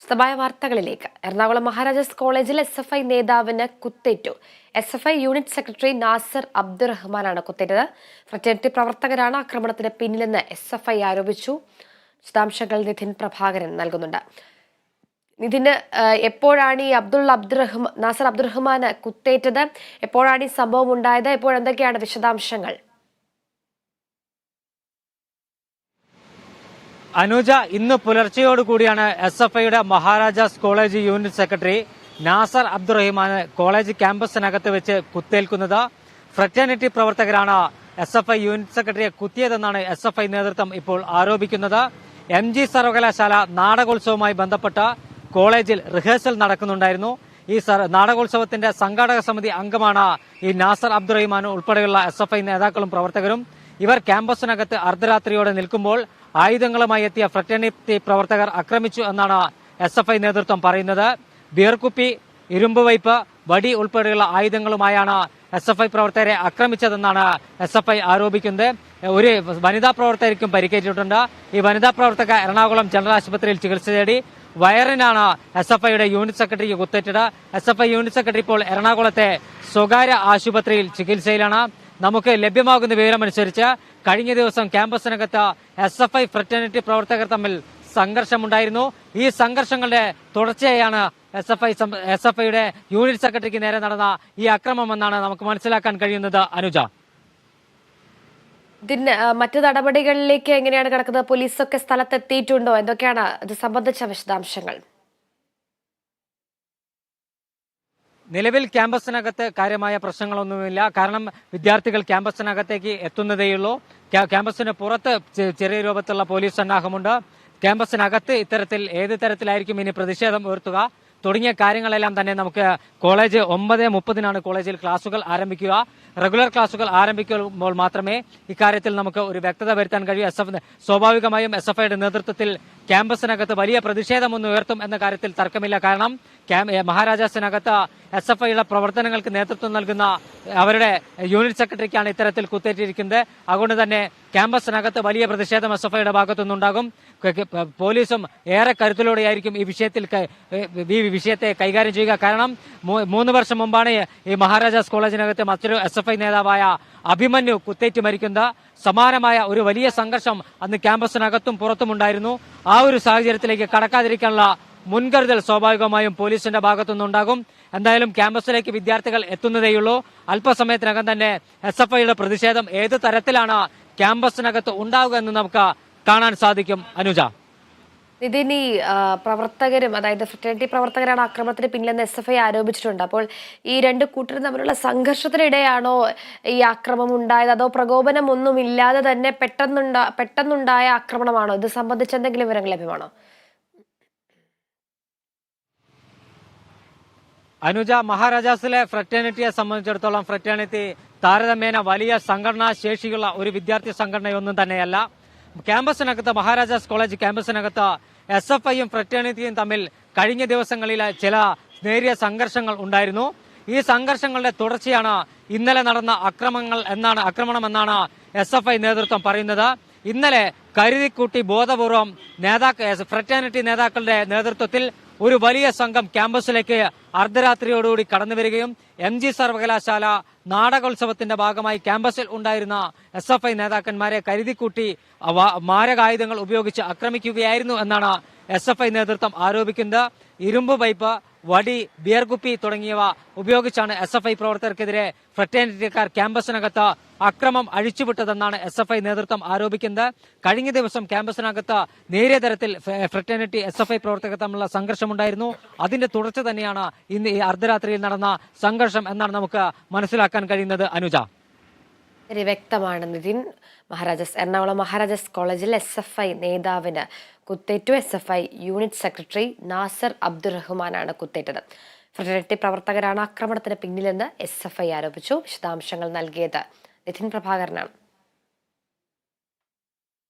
വിശദമായ വാർത്തകളിലേക്ക്. എറണാകുളം മഹാരാജാസ് കോളേജിൽ എസ് എഫ് ഐ നേതാവിന് കുത്തേറ്റു. S F I unit secretary Nasar അബ്ദുറഹ്മാനാണ് കുത്തേറ്റത്. ഫ്രറ്റേണിറ്റി പ്രവർത്തകരാണ് ആക്രമണത്തിന് പിന്നിലെന്ന് എസ് എഫ് ഐ ആരോപിച്ചു. വിശദാംശങ്ങൾ നിധിൻ പ്രഭാകരൻ നൽകുന്നുണ്ട്. നിതിന് എപ്പോഴാണ് ഈ അബ്ദുൾ അബ്ദുറഹ്മാൻ നാസർ അബ്ദുറഹ്മാന് കുത്തേറ്റത്? എപ്പോഴാണ് ഈ സംഭവം ഉണ്ടായത്? എപ്പോഴെന്തൊക്കെയാണ് വിശദാംശങ്ങൾ? അനുജ ഇന്ന് പുലർച്ചെയോട് കൂടിയാണ് എസ് എഫ് ഐയുടെ Maharaja's college unit secretary Nasar Abdurahiman college ക്യാമ്പസിനകത്ത് വെച്ച് കുത്തേൽക്കുന്നത്. ഫ്രറ്റേണിറ്റി പ്രവർത്തകരാണ് എസ് എഫ് ഐ യൂണിറ്റ് സെക്രട്ടറിയെ കുത്തിയതെന്നാണ് എസ് എഫ് ഐ നേതൃത്വം ഇപ്പോൾ ആരോപിക്കുന്നത്. എം ജി സർവകലാശാല നാടകോത്സവവുമായി ബന്ധപ്പെട്ട കോളേജിൽ റിഹേഴ്സൽ നടക്കുന്നുണ്ടായിരുന്നു. ഈ നാടകോത്സവത്തിന്റെ സംഘാടക സമിതി അംഗമാണ് ഈ നാസർ അബ്ദുറഹിമാൻ ഉൾപ്പെടെയുള്ള എസ് നേതാക്കളും പ്രവർത്തകരും. ഇവർ ക്യാമ്പസിനകത്ത് അർദ്ധരാത്രിയോടെ നിൽക്കുമ്പോൾ ആയുധങ്ങളുമായി എത്തിയ ഫ്രറ്റേണിറ്റി പ്രവർത്തകർ ആക്രമിച്ചു എന്നാണ് എസ് എഫ് ഐ നേതൃത്വം പറയുന്നത്. ബിയർകുപ്പി ഇരുമ്പ് വയ്പ് വടി ഉൾപ്പെടെയുള്ള ആയുധങ്ങളുമായാണ് എസ് എഫ് ഐ പ്രവർത്തകരെ ആക്രമിച്ചതെന്നാണ് എസ് എഫ് ഐ ആരോപിക്കുന്നത്. ഒരു വനിതാ പ്രവർത്തകർക്കും പരിക്കേറ്റിട്ടുണ്ട്. ഈ വനിതാ പ്രവർത്തക എറണാകുളം ജനറൽ ആശുപത്രിയിൽ ചികിത്സ തേടി വയറിനാണ് എസ് എഫ് ഐയുടെ യൂണിറ്റ് സെക്രട്ടറിക്ക് കുത്തേറ്റത്. S F I unit secretary ഇപ്പോൾ എറണാകുളത്തെ സ്വകാര്യ ആശുപത്രിയിൽ ചികിത്സയിലാണ്. നമുക്ക് ലഭ്യമാകുന്ന വിവരമനുസരിച്ച് കഴിഞ്ഞ ദിവസം ക്യാമ്പസിനകത്ത് എസ് എഫ് ഐ ഫ്രറ്റേണിറ്റി പ്രവർത്തകർ തമ്മിൽ സംഘർഷമുണ്ടായിരുന്നു. ഈ സംഘർഷങ്ങളുടെ തുടർച്ചയായാണ് S F I S F ഐയുടെ യൂണിറ്റ് സെക്രട്ടറിക്ക് നേരെ നടന്ന ഈ അക്രമമെന്നാണ് നമുക്ക് മനസ്സിലാക്കാൻ കഴിയുന്നത്. അനുജ. ഇതിന് മറ്റു നടപടികളിലേക്ക് എങ്ങനെയാണ് കിടക്കുന്നത്? പോലീസൊക്കെ സ്ഥലത്തെത്തിയിട്ടുണ്ടോ? എന്തൊക്കെയാണ് ഇത് സംബന്ധിച്ച വിശദാംശങ്ങൾ? നിലവിൽ ക്യാമ്പസിനകത്ത് കാര്യമായ പ്രശ്നങ്ങളൊന്നുമില്ല. കാരണം വിദ്യാർത്ഥികൾ ക്യാമ്പസിനകത്തേക്ക് എത്തുന്നതേയുള്ളൂ. ക്യാ- ക്യാമ്പസിന് പുറത്ത് ചെറിയ രൂപത്തിലുള്ള പോലീസ് സന്നാഹമുണ്ട്. ക്യാമ്പസിനകത്ത് ഇത്തരത്തിൽ ഏത് തരത്തിലായിരിക്കും ഇനി പ്രതിഷേധം ഉയർത്തുക? തുടങ്ങിയ കാര്യങ്ങളെല്ലാം തന്നെ നമുക്ക് കോളേജ് ഒമ്പത് മുപ്പതിനാണ് കോളേജിൽ ക്ലാസുകൾ ആരംഭിക്കുക. റെഗുലർ ക്ലാസുകൾ ആരംഭിക്കുമ്പോൾ മാത്രമേ ഇക്കാര്യത്തിൽ നമുക്ക് ഒരു വ്യക്തത വരുത്താൻ കഴിയൂ. എസ് എഫ് സ്വാഭാവികമായും എസ് എഫ് ഐയുടെ നേതൃത്വത്തിൽ ക്യാമ്പസിനകത്ത് വലിയ പ്രതിഷേധമൊന്നും ഉയർത്തും എന്ന കാര്യത്തിൽ തർക്കമില്ല. കാരണം മഹാരാജാസിനകത്ത് എസ് എഫ് ഐയുടെ പ്രവർത്തനങ്ങൾക്ക് നേതൃത്വം നൽകുന്ന അവരുടെ യൂണിറ്റ് സെക്രട്ടറിക്കാണ് ഇത്തരത്തിൽ കുത്തേറ്റിരിക്കുന്നത്. അതുകൊണ്ട് തന്നെ ക്യാമ്പസിനകത്ത് വലിയ പ്രതിഷേധം എസ് എഫ് ഐയുടെ ഭാഗത്തുനിന്നുണ്ടാകും. പോലീസും ഏറെ കരുത്തിലൂടെയായിരിക്കും ഈ വിഷയത്തിൽ ഈ വിഷയത്തെ കൈകാര്യം ചെയ്യുക. കാരണം മൂന്ന് വർഷം മുമ്പാണ് ഈ മഹാരാജാസ് കോളേജിനകത്ത് മറ്റൊരു എസ് എഫ് ഐ നേതാവായ അഭിമന്യു കുത്തേറ്റ് മരിക്കുന്ന സമാനമായ ഒരു വലിയ സംഘർഷം അന്ന് ക്യാമ്പസിനകത്തും പുറത്തുമുണ്ടായിരുന്നു ആ ഒരു സാഹചര്യത്തിലേക്ക് കടക്കാതിരിക്കാനുള്ള മുൻകരുതൽ സ്വാഭാവികമായും പോലീസിന്റെ ഭാഗത്തുനിന്നുണ്ടാകും എന്തായാലും ക്യാമ്പസിലേക്ക് വിദ്യാർത്ഥികൾ എത്തുന്നതേയുള്ളൂ. അല്പസമയത്തിനകം തന്നെ എസ് എഫ് ഐയുടെ പ്രതിഷേധം ഏത് തരത്തിലാണ് ക്യാമ്പസിനകത്ത് ഉണ്ടാവുക എന്ന് നമുക്ക് കാണാൻ സാധിക്കും. അനുജ. ഇതിനി പ്രവർത്തകരും അതായത് ഫ്രറ്റേണിറ്റി പ്രവർത്തകരാണ് ആക്രമണത്തിന് പിന്നിലെന്ന് എസ് എഫ് ഐ ആരോപിച്ചിട്ടുണ്ട്. അപ്പോൾ ഈ രണ്ട് കൂട്ടരും തമ്മിലുള്ള സംഘർഷത്തിനിടെയാണോ ഈ ആക്രമം ഉണ്ടായത്? അതോ പ്രകോപനം ഒന്നും ഇല്ലാതെ തന്നെ പെട്ടെന്നുണ്ടാ പെട്ടെന്നുണ്ടായ ആക്രമണമാണോ? ഇത് സംബന്ധിച്ച് എന്തെങ്കിലും വിവരങ്ങൾ ലഭ്യമാണോ? അനുജ മഹാരാജാസിലെ ഫ്രറ്റേണിറ്റിയെ സംബന്ധിച്ചിടത്തോളം ഫ്രറ്റേണിറ്റി താരതമ്യേന വലിയ സംഘടനാ ശേഷിയുള്ള ഒരു വിദ്യാർത്ഥി സംഘടനയൊന്നും തന്നെയല്ല. ക്യാമ്പസിനകത്ത് മഹാരാജാസ് കോളേജ് ക്യാമ്പസിനകത്ത് എസ് എഫ് ഐയും ഫ്രറ്റേണിറ്റിയും തമ്മിൽ കഴിഞ്ഞ ദിവസങ്ങളിൽ ചില നേരിയ സംഘർഷങ്ങൾ ഉണ്ടായിരുന്നു. ഈ സംഘർഷങ്ങളുടെ തുടർച്ചയാണ് ഇന്നലെ നടന്ന അക്രമങ്ങൾ എന്നാണ് ആക്രമണം എന്നാണ് എസ് എഫ് ഐ നേതൃത്വം പറയുന്നത്. ഇന്നലെ കരുതിക്കൂട്ടി ബോധപൂർവം നേതാക്ക ഫ്രറ്റേണിറ്റി നേതാക്കളുടെ നേതൃത്വത്തിൽ ഒരു വലിയ സംഘം ക്യാമ്പസിലേക്ക് അർദ്ധരാത്രിയോടുകൂടി കടന്നു വരികയും എം ജി സർവകലാശാല നാടകോത്സവത്തിന്റെ ഭാഗമായി ക്യാമ്പസിൽ ഉണ്ടായിരുന്ന എസ് എഫ് ഐ നേതാക്കന്മാരെ കരുതിക്കൂട്ടി മാരകായുധങ്ങൾ ഉപയോഗിച്ച് ആക്രമിക്കുകയായിരുന്നു എന്നാണ് എസ് എഫ് ഐ നേതൃത്വം ആരോപിക്കുന്നത്. ഇരുമ്പ് പൈപ്പ് വടി ബിയർ കുപ്പി തുടങ്ങിയവ ഉപയോഗിച്ചാണ് എസ് എഫ് ഐ പ്രവർത്തകർക്കെതിരെ ഫ്രറ്റേണിറ്റിക്കാർ ക്യാമ്പസിനകത്ത് അക്രമം അഴിച്ചുവിട്ടതെന്നാണ് എസ് എഫ് ഐ നേതൃത്വം ആരോപിക്കുന്നത്. കഴിഞ്ഞ ദിവസം ക്യാമ്പസിനകത്ത് നേരിയ തരത്തിൽ ഫ്രറ്റേണിറ്റി എസ് എഫ് ഐ പ്രവർത്തകർ തമ്മിലുള്ള സംഘർഷമുണ്ടായിരുന്നു. അതിന്റെ തുടർച്ച തന്നെയാണ് ഇന്ന് ഈ അർദ്ധരാത്രിയിൽ നടന്ന സംഘർഷം എന്നാണ് നമുക്ക് മനസ്സിലാക്കാൻ കഴിയുന്നത്. അനുജ. ശരി വ്യക്തമാണ് നിതിൻ. മഹാരാജാസ് എറണാകുളം മഹാരാജാസ് കോളേജിൽ എസ് എഫ് ഐ നേതാവിന് കുത്തേറ്റു S F I unit secretary Nasar അബ്ദുറഹ്മാനാണ് കുത്തേറ്റത്. ഫ്രട്ടേണിറ്റി പ്രവർത്തകരാണ് ആക്രമണത്തിന് പിന്നിലെന്ന് എസ് എഫ് ഐ ആരോപിച്ചു. വിശദാംശങ്ങൾ നൽകിയത് നിതിൻ പ്രഭാകരനാണ്.